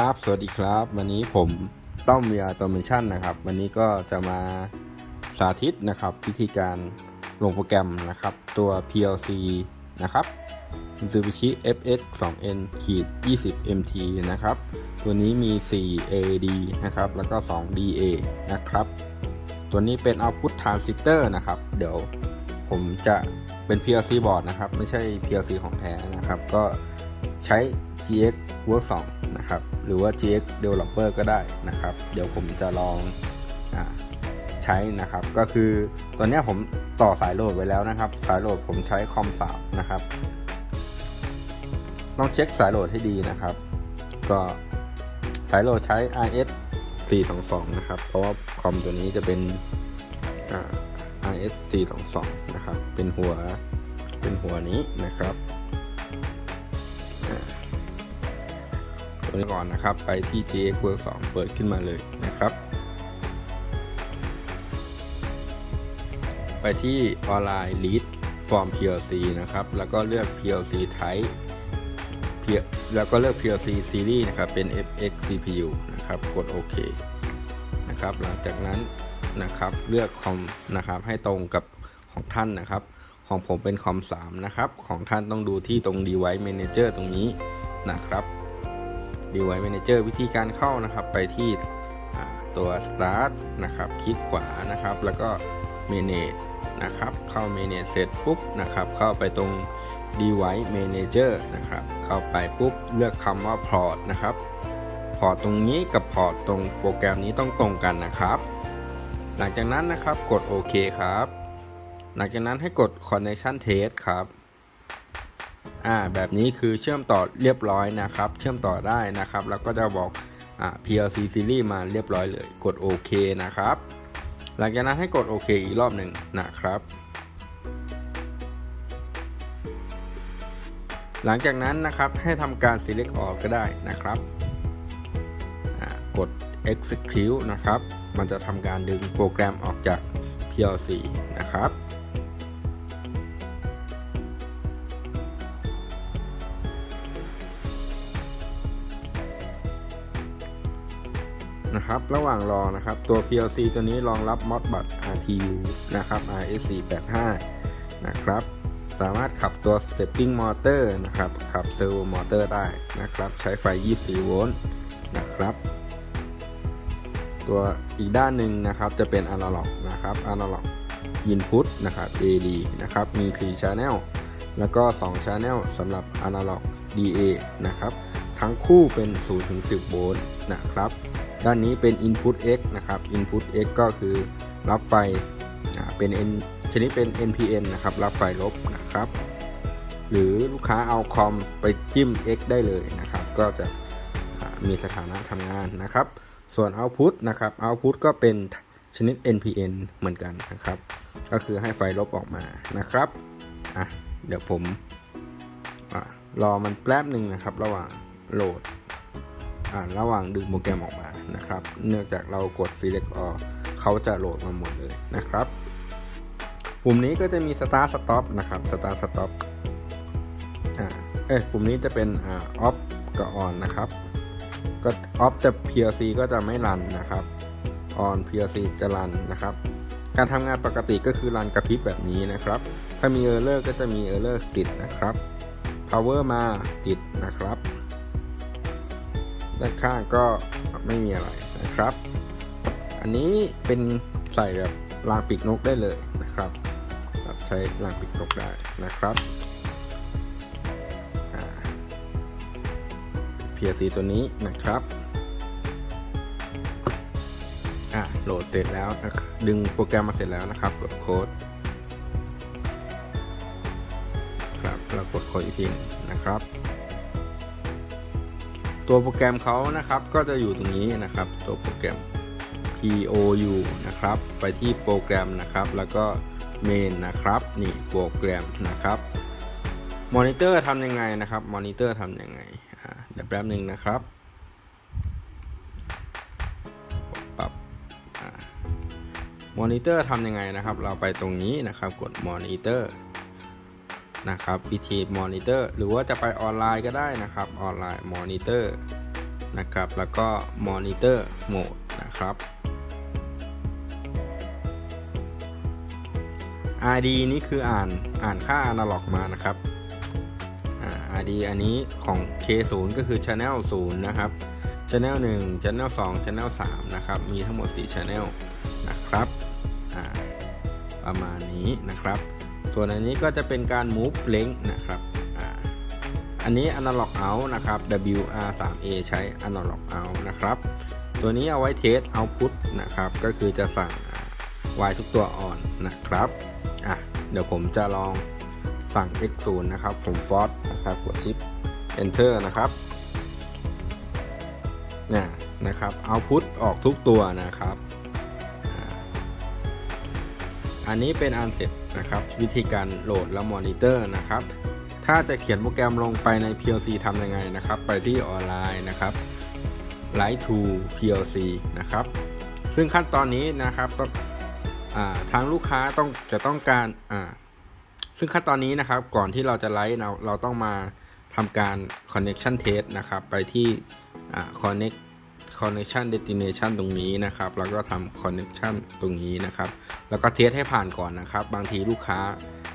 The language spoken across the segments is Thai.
ครับ สวัสดีครับ วันนี้ผมต้อมเวียโตเมชันนะครับ วันนี้ก็จะมาสาธิตนะครับ วิธีการลงโปรแกรมนะครับ ตัว PLC นะครับ Mitsubishi FX 2N ขีด20 MT นะครับ ตัวนี้มี 4 AD นะครับ แล้วก็ 2 DA นะครับ ตัวนี้เป็น Output Transistor นะครับ เดี๋ยวผมจะเป็น PLC board นะครับ ไม่ใช่ PLC ของแท้นะครับ ก็ใช้ GX Work 2นะครับ หรือว่า GX Developer ก็ได้นะครับ เดี๋ยวผมจะลองอใช้นะครับ ก็คือตัวนี้ผมต่อสายโหลดไว้แล้วนะครับ สายโหลดผมใช้คอมสามนะครับ ต้องเช็คสายโหลดให้ดีนะครับ ก็สายโหลดใช้ RS 422 นะครับ เพราะว่าคอมตัวนี้จะเป็นอ่า RS 422 นะครับ เป็นหัว เป็นหัวนี้นะครับ ตัวนี้ก่อนนะครับ ไปที่ JX Work 2 เปิดขึ้นมาเลยนะครับ ไปที่ออนไลน์ Lead Form PLC นะครับ แล้วก็เลือก PLC Type เพียแล้วก็เลือก PLC Series นะครับ เป็น FX CPU นะครับ กดโอเคนะครับ หลังจากนั้นนะครับ เลือกคอมนะครับ ให้ตรงกับของท่านนะครับ ของผมเป็นคอม3นะครับ ของท่านต้องดูที่ตรง Device Manager ตรงนี้นะครับ Device Manager วิธีการเข้านะครับไปที่ตัว Start นะครับ คลิกขวานะครับ แล้วก็ Manage นะครับ เข้า Manage เสร็จปุ๊บนะครับ เข้าไปตรง Device Manager นะครับ เข้าไปปุ๊บเลือกคำว่า Port นะครับ พอร์ตตรงนี้กับพอร์ตตรงโปรแกรมนี้ต้องตรงกันนะครับ หลังจากนั้นนะครับกดโอเคครับ หลังจากนั้นให้กด Connection Test ครับ อ่าแบบนี้คือเชื่อมต่อเรียบร้อยนะครับ เชื่อมต่อได้นะครับ แล้วก็จะบอกอ่า PLC Series มาเรียบร้อยเลย กดโอเคนะครับ หลังจากนั้นให้กดโอเคอีกรอบหนึ่งนะครับ หลังจากนั้นนะครับให้ทำการ select all ก็ได้นะครับกด execute นะครับ มันจะทำการดึงโปรแกรมออกจาก PLC นะครับ นะครับ ระหว่างรอนะครับ ตัว PLC ตัวนี้รองรับ Modbus RTU นะครับ RS485 นะครับ สามารถขับตัว Stepping Motor นะครับ ขับ Servo Motor ได้นะครับ ใช้ไฟ 24 โวลต์นะครับ ตัวอีกด้านหนึ่งนะครับจะเป็น Analog นะครับ Analog Input นะครับ AD นะครับ มี 4 Channel แล้วก็ 2 Channel สำหรับ Analog DA นะครับ ทั้งคู่เป็น0ถึง10 โวลต์นะครับ ด้านนี้เป็น Input X นะครับ Input X ก็คือรับไฟเป็น N ชนิดเป็น NPN นะครับ รับไฟลบนะครับ หรือลูกค้าเอาคอมไปจิ้ม X ได้เลยนะครับ ก็จะมีสถานะทำงานนะครับ ส่วน Output นะครับ Output ก็เป็นชนิด NPN เหมือนกันนะครับ ก็คือให้ไฟลบออกมานะครับอะเดี๋ยวผมอรอมันแป๊บหนึ่งนะครับ ระหว่างโหลด ระหว่างดึงโปรแกรมออกมานะครับ เนื่องจากเรากด select all เขาจะโหลดมาหมดเลยนะครับปุ่มนี้ก็จะมี start stop นะครับ start stop อ่าเอ้ยปุ่มนี้จะเป็นอ่า off กับ on นะครับ ก็ off จะ PLC ก็จะไม่รันนะครับ on PLC จะรันนะครับ การทำงานปกติก็คือรันกระพริบแบบนี้นะครับ ถ้ามี error ก็จะมี error ติดนะครับ power มาติดนะครับ ด้านข้างก็ไม่มีอะไรนะครับ อันนี้เป็นใส่แบบรางปีกนกได้เลยนะครับใช้รางปีกนกได้นะครับอ่า PLC ตัวนี้นะครับอ่าโหลดเสร็จแล้วนะครับดึงโปรแกรมมาเสร็จแล้วนะครับกดโค้ดครับแล้วกดโค้ดอีกทีนะครับ ตัวโปรแกรมเขานะครับก็จะอยู่ตรงนี้นะครับ ตัวโปรแกรม POU นะครับ ไปที่โปรแกรมนะครับ แล้วก็ main นะครับนี่โปรแกรมนะครับมอนิเตอร์ทำยังไงนะครับมอนิเตอร์ทำยังไงเดี๋ยวแป๊บหนึ่งนะครับปรับมอนิเตอร์ทำยังไงนะครับ เราไปตรงนี้นะครับกดมอนิเตอร์ นะครับวิธีมอนิเตอร์หรือว่าจะไปออนไลน์ก็ได้นะครับออนไลน์มอนิเตอร์นะครับ แล้วก็ Monitor Mode นะครับ RD นี่คืออ่านอ่านค่า Analog มานะครับอ่า RD อันนี้ของ K0 ก็คือ Channel 0 นะครับ Channel 1 Channel 2 Channel 3 นะครับ มีทั้งหมด 4 Channel นะครับ ประมาณนี้นะครับ ส่วนอันนี้ก็จะเป็นการ move l i n k นะครับอ,อันนี้ analog out นะครับ WR3A ใช้ analog out นะครับ ตัวนี้เอาไว้เทส output นะครับ ก็คือจะสั่งอ่า Y ทุกตัว on นนะครับ อะ เดี๋ยวผมจะลองสั่ง X0 นะครับ ผม force นะครับ กดชิป enter นะครับ เนี่ยนะครับ output ออกทุกตัวนะครับ อันนี้เป็นอันเสร็จนะครับ วิธีการโหลดและมอนิเตอร์นะครับ ถ้าจะเขียนโปรแกรมลงไปใน PLC ทำยังไงนะครับ ไปที่ออนไลน์นะครับ Write to PLC นะครับ ซึ่งขั้นตอนนี้นะครับทางลูกค้าต้องจะต้องการซึ่งขั้นตอนนี้นะครับ ก่อนที่เราจะไลฟ์เราเราต้องมาทำการ connection test นะครับ ไปที่อ่า connect connection destination ตรงนี้นะครับ แล้วก็ทำ connection ตรงนี้นะครับ แล้วก็เทสให้ผ่านก่อนนะครับ บางทีลูกค้า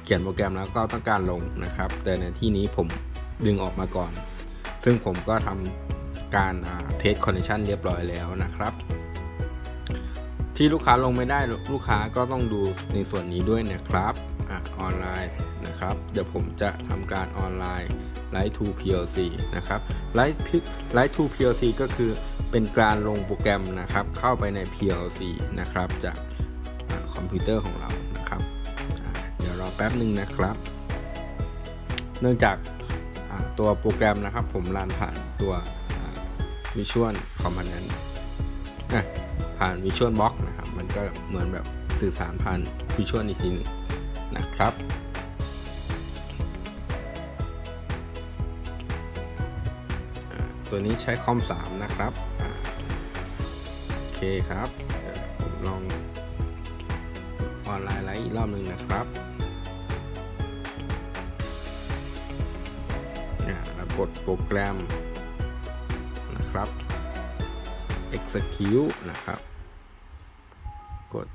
เขียนโปรแกรมแล้วก็ต้องการลงนะครับ แต่ในที่นี้ผมดึงออกมาก่อน ซึ่งผมก็ทำการเทสคอนเนชันเรียบร้อยแล้วนะครับ ที่ลูกค้าลงไม่ได้ลูกค้าก็ต้องดูในส่วนนี้ด้วยนะครับอออนไลน์นะครับ เดี๋ยวผมจะทำการออนไลน์ Light to PLC นะครับ Light Light to PLC ก็คือเป็นการลงโปรแกรมนะครับ เข้าไปใน PLC นะครับ จาก คอมพิวเตอร์ของเรานะครับเดี๋ยวรอแป๊บหนึ่งนะครับ เนื่องจากตัวโปรแกรมนะครับ ผมรันผ่านตัว Visual Component อะผ่าน Visual Box นะครับ มันก็เหมือนแบบสื่อสารผ่าน Visual อีกทีหนึงนะครับตัวนี้ใช้คอม 3 นะครับ โอเคครับ ผมลอง ออนไลน์ไลฟ์อีกรอบหนึ่งนะครับอ่าแล้วกดโปรแกรมนะครับ execute นะครับ กด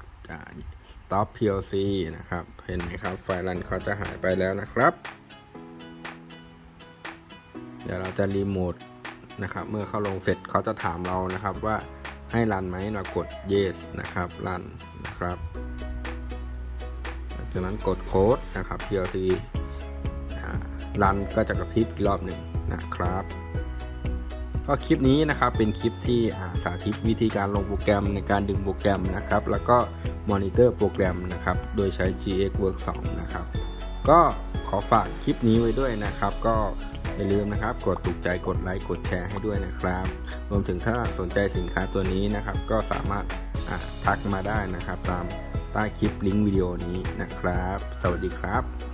stop PLC นะครับ เห็นไหมครับ ไฟล์รันเขาจะหายไปแล้วนะครับ เดี๋ยวเราจะรีโมทนะครับ เมื่อเข้าลงเสร็จเขาจะถามเรานะครับว่าให้รันไหมเรากด yes นะครับ รันนะครับ จากนั้นกดโค้ดนะครับ PLC รันก็จะกระพริบอีกรอบหนึ่งนะครับก็คลิปนี้นะครับเป็นคลิปที่สาธิตวิธีการลงโปรแกรมในการดึงโปรแกรมนะครับ แล้วก็มอนิเตอร์โปรแกรมนะครับ โดยใช้ GX Work 2 นะครับ ก็ขอฝากคลิปนี้ไว้ด้วยนะครับ ก็อย่าลืมนะครับ กดถูกใจกดไลค์กดแชร์ให้ด้วยนะครับ รวมถึงถ้าสนใจสินค้าตัวนี้นะครับ ก็สามารถทักมาได้นะครับตาม ใต้คลิปลิงก์วิดีโอนี้นะครับ สวัสดีครับ